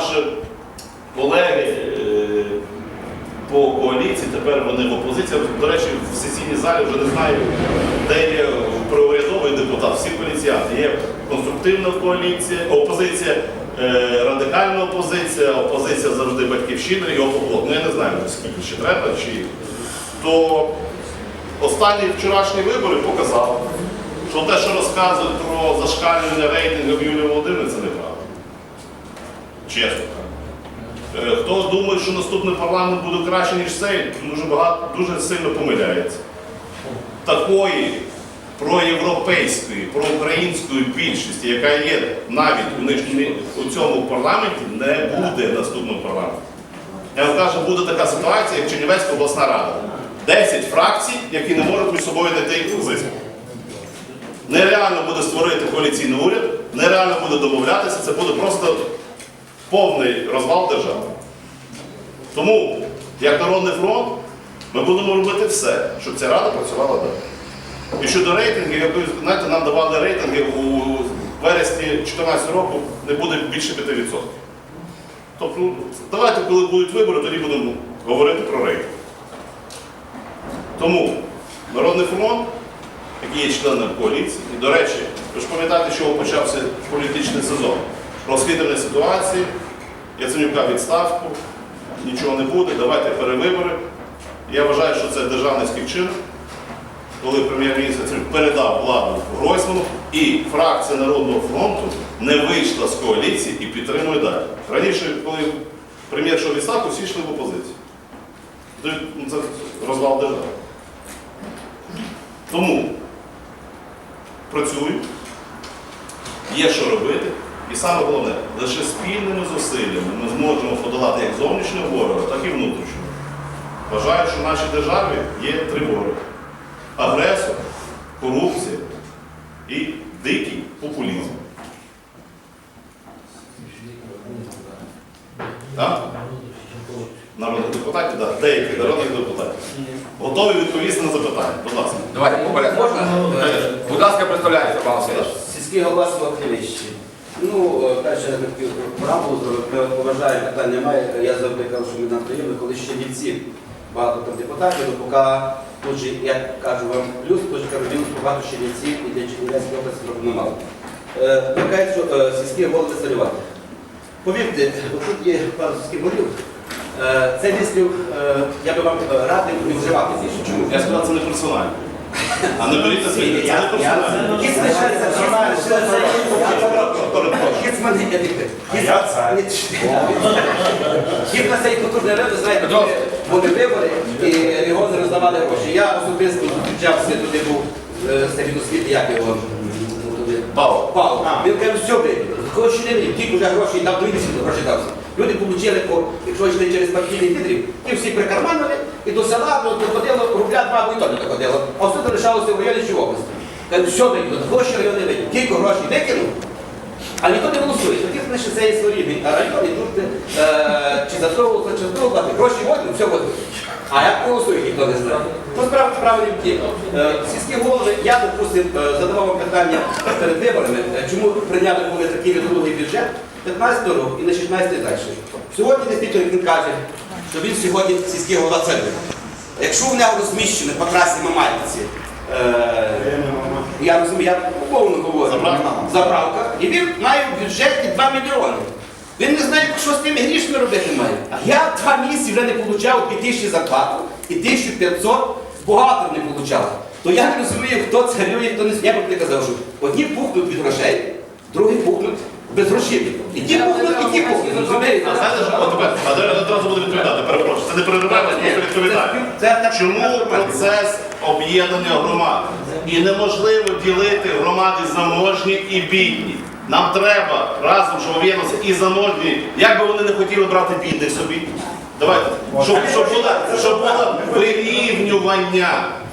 наші колеги е, по коаліції, тепер вони в опозиції. До речі, в сесійній залі вже не знаю, де є проурядовий депутат, всі коаліціянти. Є конструктивна коаліція, опозиція, е, радикальна опозиція, опозиція завжди батьківщина і опоблок. Ну я не знаю, скільки ще треба, чи то останні вчорашні вибори показали, що те, що розказують про зашкалювання рейтингів Юлії Володимирівни, це неправда. Чесно. Е, Хто думає, що наступний парламент буде краще, ніж цей, дуже багато дуже сильно помиляється. Такої проєвропейської, проукраїнської більшості, яка є навіть у, у цьому парламенті, не буде наступного парламенту. Я вам кажу, буде така ситуація, як Чернівецька обласна рада. 10 фракцій, які не можуть між собою знайти позицію. Нереально буде створити коаліційний уряд, нереально буде домовлятися, це буде просто повний розвал держави. Тому, як Народний фронт, ми будемо робити все, щоб ця рада працювала далі. І щодо рейтингів, як знаєте, нам давали рейтинги у вересні 2014 року не буде більше 5%. Тобто, ну, давайте, коли будуть вибори, тоді будемо говорити про рейтинг. Тому Народний фронт, який є членом коаліції, і, до речі, ви ж пам'ятаєте, що почався політичний сезон. Розслідування ситуації, Яценюка відставку, нічого не буде, давайте перевибори. Я вважаю, що це державницький вчинок, коли прем'єр-міністр передав владу Гройсману, і фракція Народного фронту не вийшла з коаліції і підтримує далі. Раніше, коли прем'єр йшов відставку, всі йшли в опозицію. Це ну, розвал держави. Тому працюємо, є що робити. І саме головне, лише спільними зусиллями ми зможемо подолати як зовнішнього ворога, так і внутрішнього. Вважаю, що в нашій державі є три вороги: агресор, корупція і дикий популізм. Так? Народних депутатів, так, деяких народних депутатів. Готові відповісти на запитання. Будь ласка. Давайте поперед. Можна? Е, Будь ласка, представляється, пан Васильович. Сільський голова Хлівище. Ну, е, перше, я хотів правду ми питань немає. Я завжди казав, що ми нам приємно, коли ще вівці багато там депутатів, то поки тут же, як кажу вам, плюс, тут же багато ще вівців і для Чернівецької області немало. Е, Ви кажете, що е, сільські голови царювати. Повірте, тут є пару сільських голів. Е, Цей вислів я би вам радив не вживати. Чому? Я сказав, це не персонально. А не беріть на свій, це не персонально. Кіт на цей культурний ринок, знаєте, були вибори і регіони роздавали гроші. Я особисто зустрічався, туди був е, серед освіти, як його ну, туди. Павло. Павло. Він каже, все, гроші не мені, тільки вже гроші дав, місяці гроші дався. Люди отримали, якщо йшли через партійний лідерів, ті всі прикарманили, і до села ну, доходило, рубля два, і то не доходило. А все це лишалося в районі чи в області. Все, блядь, гроші райони видять, тільки гроші викинув, а ніхто не голосує. Тоді лише це є своєрідний район, і тут е, чи за чи за гроші водять, все водять. А як голосує, ніхто не знає. Не в тім. Е, Сільські голови, я, допустим, е, задавав вам питання перед виборами, е, чому прийняли були такий недолугий бюджет 15 року і на 16 далі. Сьогодні він каже, що він сьогодні сільський голова церкви. Якщо в нього розміщено по трасі Мамальниці, е, я розумію, я повно говорю. Заправка. Заправка. І він має в бюджеті 2 мільйони. Він не знає, що з тими грішми робити має. А я два місяці вже не отримав 2 тисячі зарплату і 1500 бухгалтер не отримав. То я не розумію, хто царює, хто не я б не казав, що одні пухнуть від грошей, другі пухнуть без грошей. І ті пухнуть, і ті пухнуть. Розумієте? А знаєте, що от тепер, а тепер одразу буде відповідати, перепрошую. Це не перериває, це просто це- Чому процес об'єднання громад? І неможливо ділити громади заможні і бідні. Нам треба разом, щоб об'єдналися і заможні, як би вони не хотіли брати бідних собі. Давайте, щоб, щоб, було, щоб було вирівнювання,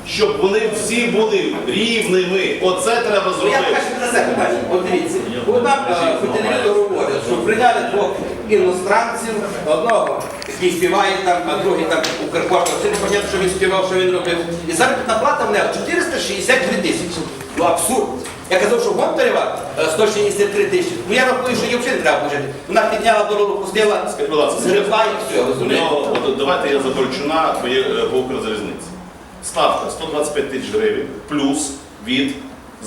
щоб вони всі були рівними. Оце треба Ну, Я зробити. кажу на себе, бачите, от дивіться. Нам е, говорять, що прийняли двох іностранців, одного, який співає там, а другий там у Укрпошта, це не понятно, що він співав, що він робив. І заробітна плата в нього 462 тисячі. Ну абсурд. Я казав, що Гонтарева е, 163 тисячі. Ну я рахую, що її взагалі не треба бюджети. Вона підняла дорогу, пустила, згребла і все, розумієте? давайте я на твоє е, по Укрзалізниці. Ставка 125 тисяч гривень плюс від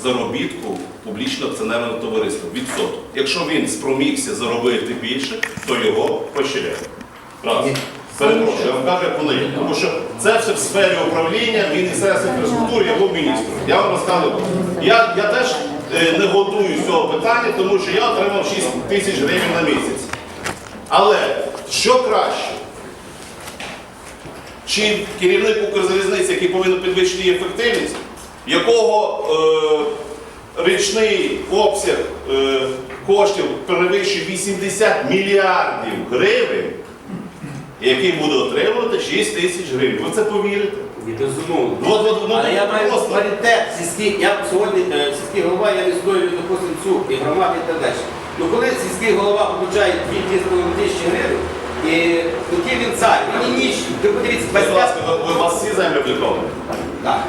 заробітку публічного акціонерного товариства. Відсоток. Якщо він спромігся заробити більше, то його пощаляють. Раз. Перепрошую, я вам кажу, як воно є. Тому що це все в сфері управління Міністерства інфраструктури, його міністру. Я вам розказую. Я, я теж е, не готую з цього питання, тому що я отримав 6 тисяч гривень на місяць. Але що краще? Чи керівник Укрзалізниці, який повинен підвищити її ефективність, якого е, річний обсяг е, коштів перевищує 80 мільярдів гривень, який буде отримувати 6 тисяч гривень. Ви це повірите? Ні, безумовно. От, от, ну, Але я маю просто. паритет сільський, я сьогодні е, сільський голова, я відстоюю, допустим, цю і громади і так далі. Ну коли сільський голова получає 2,5 тисячі гривень, і тоді він цар, він і. Ви подивіться, Будь 25... ласка, ви, ви у вас всі землі обліковані? Так,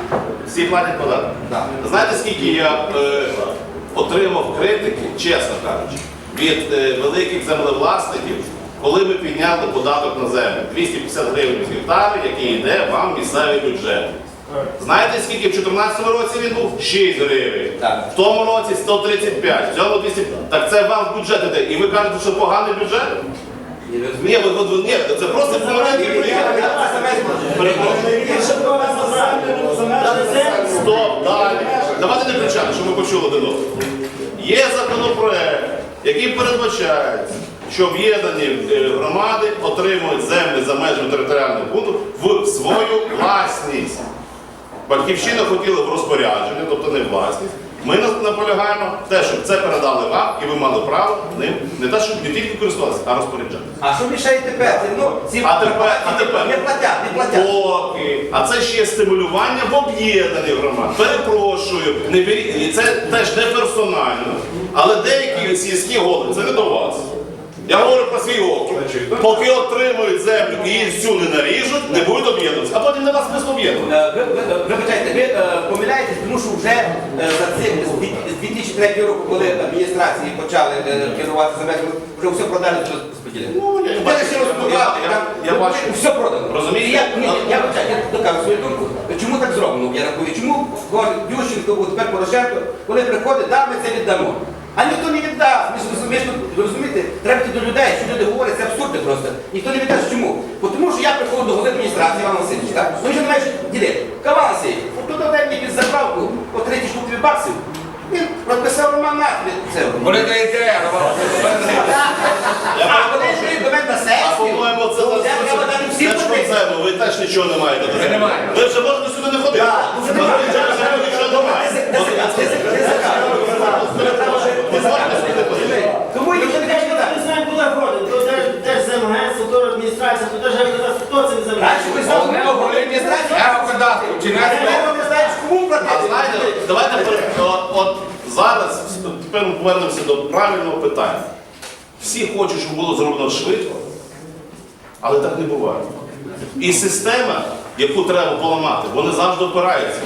Всі платять податки? так. Знаєте, скільки я е, отримав критики, чесно кажучи, від е, великих землевласників, коли ми підняли податок на землю 250 гривень з гектару, який йде вам в місцевий бюджет. Знаєте, скільки в 2014 році він був? 6 гривень. Так. В тому році 135, в цьому 200. Так це вам в бюджет іде. І ви кажете, що поганий бюджет? Ні, Ні, це просто. Перепрошую. Стоп, далі. Давайте не кричати, щоб ми почули один одного. Є законопроект, який передбачає, що об'єднані е, громади отримують землі за межами територіального пункту в свою власність. Батьківщина хотіла в розпорядження, тобто не власність. Ми на- наполягаємо те, щоб це передали вам, і ви мали право ним не те, щоб не тільки користуватися, а розпоряджатися. А що мішає тепер? Ну, ці А тепер, а тепер не платять, не платять. Поки. А це ще є стимулювання в об'єднаних громад. Перепрошую, не беріть, і це теж не персонально. Але деякі сільські голови, це не до вас. Я говорю про свій округ. Поки землю і всю не наріжуть, не будуть об'єднуватися. А потім нема смислу об'єднувати. Е, Ви, ви, вибачайте, ви е, помиляєтесь, тому що вже е, за цим з дві- з 2003 року, коли адміністрації почали е, керувати земельними, вже все продали, все розподілили. Ну, я Де бачу, я- я- я ну, бачу. все продано. Розумієте? Я, ні, ні, я, вибачаю, я докажу свою думку. Чому так зроблено, я рахую? Чому говорить Ющенко, бо тепер Порошенко, коли приходить, да, ми це віддамо. А ніхто не віддасть. Ми ж ви розумієте, треба до людей, що люди говорять, це абсурдно просто. Ніхто не віддасть. Чому? Бо Тому що я приходжу до голови адміністрації Іван Васильович, так? Ви вже не маєш ділити. Каван Васильович, от тут дай мені під заправку по 30 штук баксів. Він розписав роман на це. Вони не ідея, Роман. А коли йшли до мене на А сесію, по-моєму, це то я треба дати всім це ж концерну, ви теж нічого не маєте. до Ми себе. не маємо. Ви вже можете сюди не ходити. Так, Ви вже немає. нічого немає. Ти за- ти за- ти за- ти за- Тому ніхто не каже, так. знаємо, куди ходимо. То де- теж адміністрація, то теж геокадастр, хто це не Раніше земагентство? знали, ми говорили адміністрацію. Геокадастр, чи не? Тепер не знаєш, кому А платити. знаєте, давайте пер- от, от зараз тепер ми повернемося до правильного питання. Всі хочуть, щоб було зроблено швидко, але так не буває. І система, яку треба поламати, вони завжди опираються.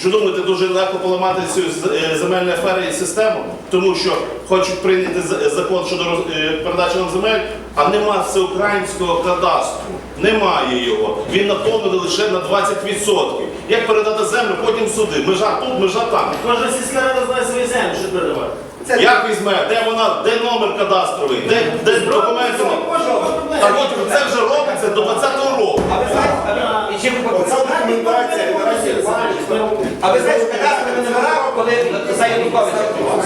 Що думаєте, дуже легко поламати цю е, земельну аферу і систему, тому що хочуть прийняти закон щодо е, передачі нам земель, а нема всеукраїнського кадастру. Немає його. Він наповнений лише на 20%. Як передати землю, потім суди. Межа тут, межа там. Кожна сільська рада знає свої землі, що передавати. Це Як візьме, де вона, де номер кадастровий, де, де документи? Так от це вже робиться до 20-го року. А ви знаєте, а ви- і чим ви знаєте, кадастрові номера, коли за Януковича,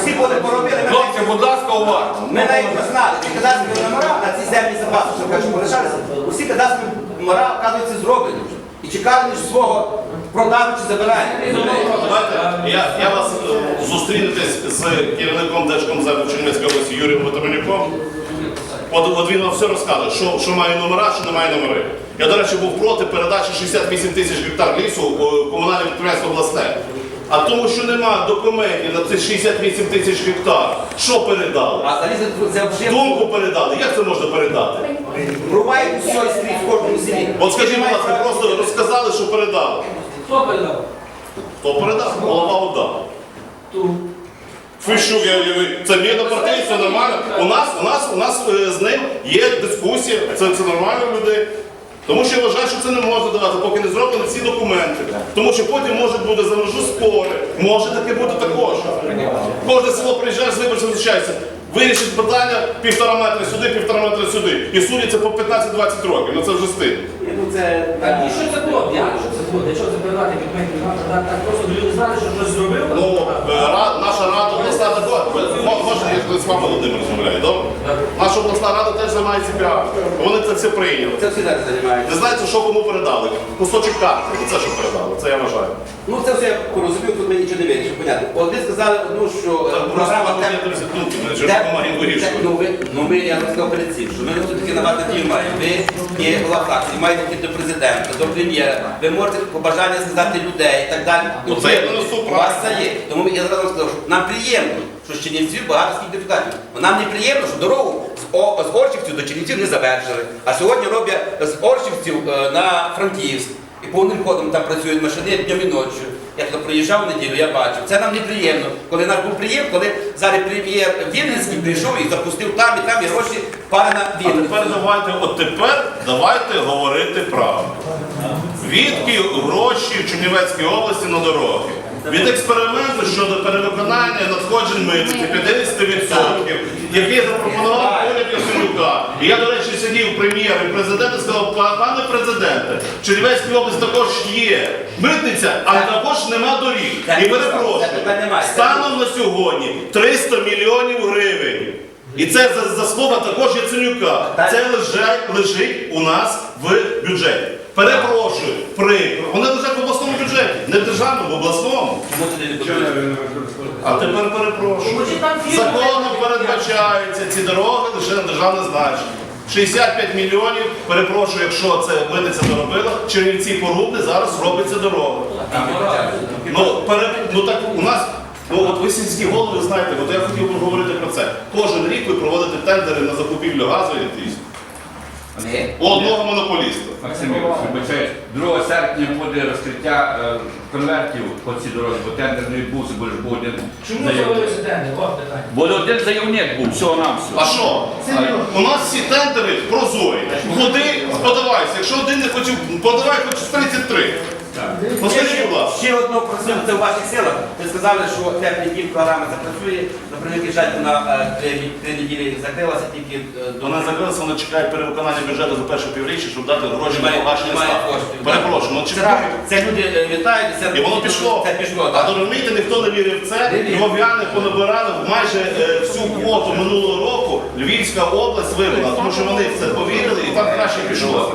всі були поробили, Хлопці, будь ласка, увагу. Ми навіть не знали, ці кадастрові номера на ці землі запаси, що кажуть, полишалися, усі кадастрові номера, оказується, зроблені вже. І чекали лише свого продажу чи забирання. Я, я вас е, зустрінетесь з керівником Держкомзему Чернівецької області Юрієм Ватаманюком. От, от він вам все розкаже, що, що має номера, що не має номери. Я, до речі, був проти передачі 68 тисяч гектар лісу у комунальне підприємство обласне. А тому, що немає документів на ці 68 тисяч гектар, що передали? А це- вже Думку передали. Як це можна передати? рубають все і скрізь в кожному селі. От скажіть, будь ласка, просто розказали, що передали. Хто передав? Хто передав? Голова ОДА. Ту. Фищук, я, я, це мій партій, все нормально. У нас, у нас, у нас е, з ним є дискусія, це, це нормально в людей. Тому що я вважаю, що це не можна давати, поки не зроблені всі документи. Тому що потім можуть бути за межу спори. Може таке бути також. Кожне село приїжджає з виборцем зустрічається. Вирішить питання півтора метра сюди, півтора метра сюди. І судяться по 15-20 років. Ну це вже стиль. Ну це Так, і що це було? Як що це чого це передати документи? Так, так просто люди знали, що щось зробив. Ну, е, ра- наша рада обласна також. Можна я з вами Володимир розмовляю, добре? Наша обласна рада теж займається піаром. Вони це все прийняли. це всі зараз займаються. Не знаєте, що кому передали? Кусочок карти. Це що передали, це я вважаю. Ну це все я порозумів, тут мені нічого не вирішив, понятно. От ви сказали одну, що е, програма Просто «Темп» 30 думки, мене що Те- допомагаємо вирішувати. Ну, ви, ну ми, я вам сказав перед цим, що ми все-таки на вас маємо. Ви є голова фракції, маєте йти до президента, до прем'єра, ви можете побажання сказати людей і так далі. Ну, це нанесу у вас це є. Тому я зразу сказав, що нам приємно, що з Чернівців багато скільки депутатів. Нам не приємно, що дорогу з, О- з Оршівців до Чернівців не завершили. А сьогодні роблять з Оршівців е, на Франківськ. Повним ходом там працюють машини днем і ночі. Я туди приїжджав в неділю, я бачив. Це нам неприємно. Коли наш був приєм, коли зараз прем'єр Вінницький прийшов і запустив там, і там і гроші пара на А тепер давайте, от тепер давайте говорити правду. Відки гроші в Чернівецькій області на дороги? Від експерименту щодо перевиконання надходжень митниці 50%, який запропонував уряд Ясенюка. І я, до речі, сидів прем'єр і президент і сказав, пане президенте, в Чернівецькій області також є митниця, але також нема доріг. І перепрошую, станом на сьогодні 300 мільйонів гривень. І це за- заслуга також Яценюка. Це лежать, лежить у нас в бюджеті. Перепрошую, прикро. Вони лежать в обласному бюджеті, не в державному, в обласному. А тепер перепрошую. Законом передбачаються ці дороги лише на державне значення. 65 мільйонів, перепрошую, якщо це митниця доробила, Чернівці порубне, зараз робиться дорога. Ну, пере, ну так у нас, ну от ви сільські голови знаєте, от я хотів би говорити про це. Кожен рік ви проводите тендери на закупівлю газу і електричності. У одного монополіста. Максим Ігорович, вибачаю, 2 серпня буде розкриття е, конвертів по цій дорозі, бо тендер не відбувся, бо ж був один Чому заявник. з'явилися тендер? От питання. Бо один заявник був, всього нам А все. що? У нас всі тендери прозорі. Ходи, подавайся. Якщо один не хотів, подавай хоч з 33. Будь ласка. Ще одну просив, це в ваших силах. Ви сказали, що теплий дім програма запрацює. На превеликий жаль, вона е, три, три неділі закрилася тільки е, до Вона закрилася, вони чекають перевиконання бюджету за перше півріччя, щоб дати гроші на Немає- погашення немає ставки. коштів. Перепрошую, ну Це, це люди е, вітають, це, І воно пішло. Це пішло, А так. то розумієте, ніхто не вірив в це. Не вірив. Львов'яни понабирали майже е, всю квоту минулого року. Львівська область вибрала, тому що вони в це повірили і там краще пішло.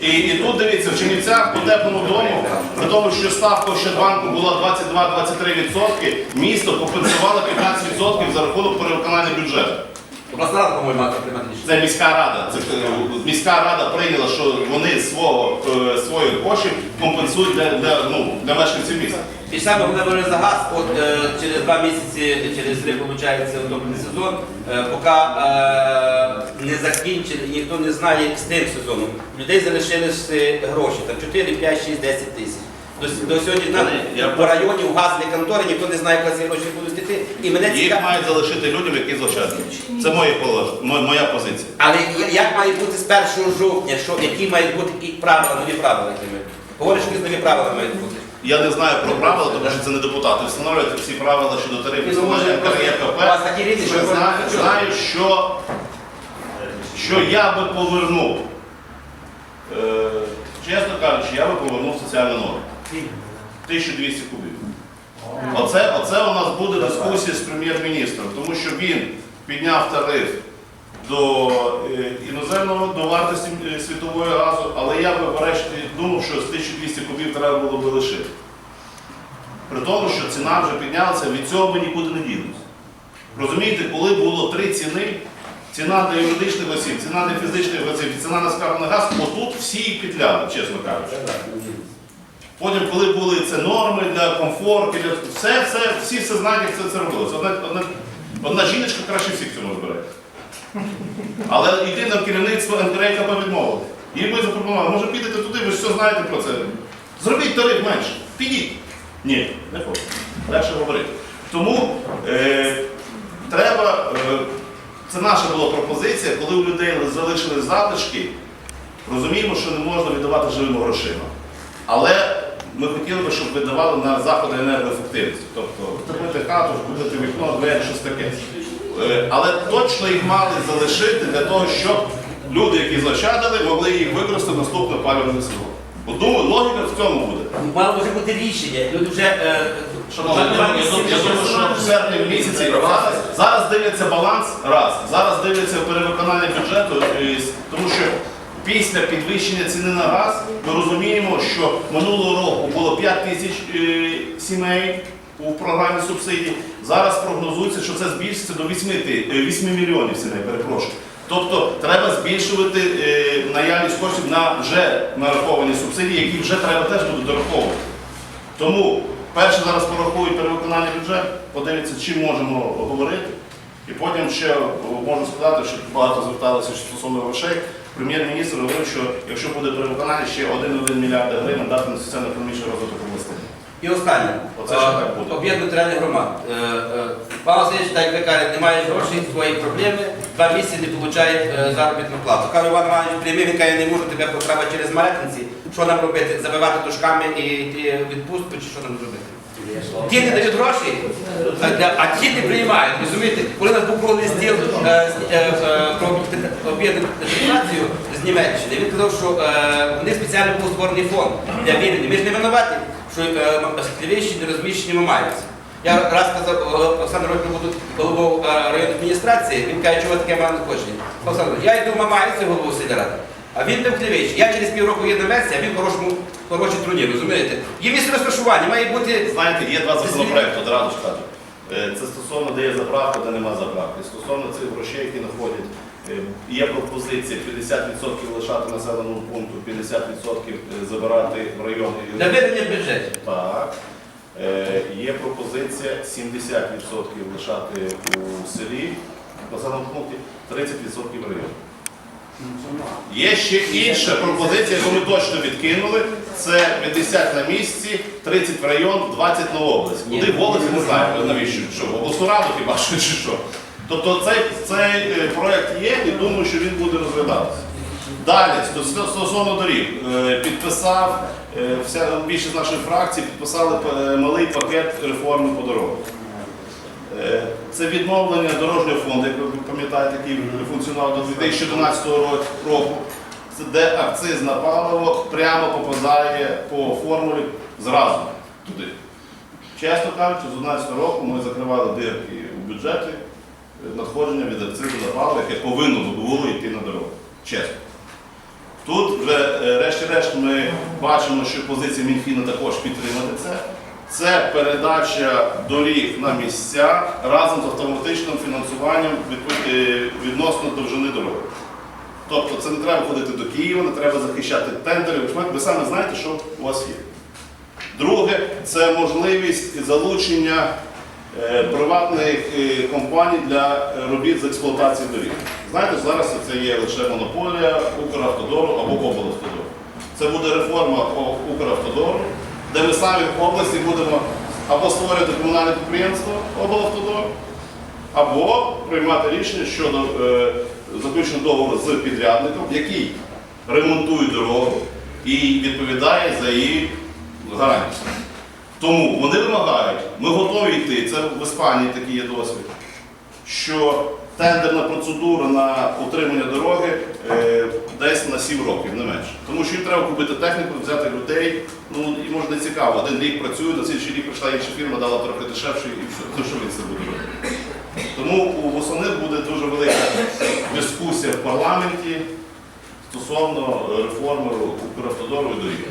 І, і тут дивіться, в Чернівцях по теплому дому, при тому, що ставка Ощадбанку була 22-23%, місто компенсувало 15% за рахунок перевиконання бюджету. Обласна рада, по-моєму, приймати рішення. Це міська рада. Це е, міська рада прийняла, що вони свого е, своїх коштів компенсують для, для, ну, для мешканців міста. І саме вони говорили за газ, от е, через два місяці, через три, виходить, опалювальний сезон, е, поки е, не закінчили, ніхто не знає з тим сезоном. Людей залишились е, гроші, там 4, 5, 6, 10 тисяч. До, до сьогодні там Я- по районі в газовій конторі ніхто не знає, коли ці гроші будуть йти. І мене Їх мають залишити людям, які злочинні. Це моє полож- моя позиція. Але як має бути з 1 жовтня, що, які мають бути і правила, нові правила якими? Говориш, які нові правила мають бути. Я не знаю про правила, тому що це не депутати встановлюють всі правила щодо тарифів Ну, може, встановлення НКРЄКП. у вас такі різні, що знаю, знаю, що, що я би повернув. Е, чесно кажучи, я би повернув соціальну норму. 1200 кубів. Оце, оце у нас буде дискусія з прем'єр-міністром, тому що він підняв тариф до е, іноземного, до вартості е, світової газу, але я би врешті думав, що з 1200 кубів треба було би лишити. При тому, що ціна вже піднялася, від цього ми нікуди не ділимося. Розумієте, коли було три ціни, ціна для юридичних осіб, ціна для фізичних осіб, ціна на скарб на газ, отут всі і петляли, чесно кажучи. Потім, коли були це норми для комфорту, для все, все, всі все знають, як це, це робилося. Одна, одна, одна жіночка краще всіх цьому розбирається. Але йти на керівництво НКРКП відмовили. Їй би запропонували, може підете туди, ви ж все знаєте про це. Зробіть тариф менше. Підіть. Ні, не хочу. Легше говорити. Тому е, треба, е, це наша була пропозиція, коли у людей залишили залишки, розуміємо, що не можна віддавати живими грошима. Але ми хотіли би, щоб видавали на заходи енергоефективності. Тобто втопити хату, купити вікно, двері, щось таке. Е, Але точно їх мали залишити для того, щоб люди, які заощадили, могли їх використати наступне опалювальне сезон. Бо думаю, логіка в цьому буде. Мало може бути рішення. Люди вже е, Шановні, думаю, я думаю, що в серпні місяці зараз, зараз дивляться баланс, раз. Зараз дивляться перевиконання бюджету, е, тому що після підвищення ціни на газ ми розуміємо, що минулого року було 5 тисяч е, сімей у програмі субсидій. Зараз прогнозується, що це збільшиться до 8, е, 8 мільйонів сімей, перепрошую. Тобто треба збільшувати е, наявність коштів на вже нараховані субсидії, які вже треба теж будуть дораховувати. Тому перше зараз порахують перевиконання бюджету, подивляться, чим можемо говорити. І потім ще можу сказати, що багато зверталося стосовно грошей. Прем'єр-міністр говорив, що якщо буде перевиконання, ще 1,1 мільярд гривень дати на соціально-економічний розвиток області. І останнє. Оце ще так буде. Об'єднання територіальних громад. Е, е, Пан Васильович, так як ви кажете, немає грошей, свої проблеми, два місяці не отримує е, заробітну плату. Каже Іван Іванович, прийми, він каже, не можу тебе потрапити через малятинці. Що нам робити? Забивати тушками і відпустку, чи що нам робити? Не дають гроші, а, не приймають. Розумієте, коли нас був круглий стіл е, е, е, про об'єднану демократію з Німеччини, він казав, що е, вони спеціально був створений фонд для вільних. Ми ж не винуваті, що схилівищі не розміщені мамаються. Я раз казав Олександр Років буду головою районної адміністрації, він каже, чого таке має надходження. Олександр, я йду в Мамаївці голову сільради, а він не в Клівищі. Я через півроку їду на версії, а він в хорошому, хорошій труні, розумієте? Є місце розташування, має бути Знаєте, є два законопроекти, одразу скажу. Е, Це стосовно, де є заправка, де нема заправки. Стосовно цих грошей, які надходять, е, є пропозиція 50% лишати населеному пункту, 50% забирати в район. для ведення бюджетів. Так. Е, Є пропозиція 70% лишати у селі, в населеному пункті, 30% в районі. Є ще інша пропозиція, яку ми точно відкинули. Це 50 на місці, 30 в район, 20 на область. Куди в області не знаю, навіщо, що, в обласну раду хіба що чи що. Тобто цей, цей е, проект є і думаю, що він буде розглядатися. Далі, стосовно доріг, Е, підписав, е, вся більшість нашої фракції підписали малий пакет реформи по дорогах. Е, Це відновлення дорожнього фонду, як ви пам'ятаєте, який функціонував до 2011 року. Це де акциз на паливо прямо попадає по формулі зразу туди. Чесно кажучи, з 2011 року ми закривали дирки у бюджеті е, надходження від акцизу на паливо, яке повинно було йти на дорогу. Чесно. Тут вже, е, решті-решт, ми бачимо, що позиція Мінфіну також підтримати це. Це передача доріг на місця разом з автоматичним фінансуванням е, відносно довжини дороги. Тобто це не треба ходити до Києва, не треба захищати тендери. Ви ж знаєте, що у вас є. Друге, це можливість залучення е, приватних е, компаній для робіт з експлуатації доріг. Знаєте, зараз це є лише монополія Укравтодору або облавтодору. Це буде реформа Укравтодору, де ми самі в області будемо або створювати комунальне підприємство облавтодор, або приймати рішення щодо е, заключення договору з підрядником, який ремонтує дорогу і відповідає за її гарантію. Тому вони вимагають, ми готові йти, це в Іспанії такий є досвід, що тендерна процедура на утримання дороги е, десь на 7 років, не менше. Тому що їм треба купити техніку, взяти людей, ну і може не цікаво. Один рік працює, на слідчий рік прийшла інша фірма, дала трохи дешевше і все. То що він це буде робити? Тому у восени буде дуже велика дискусія в парламенті стосовно реформи Укравтодору і доріг.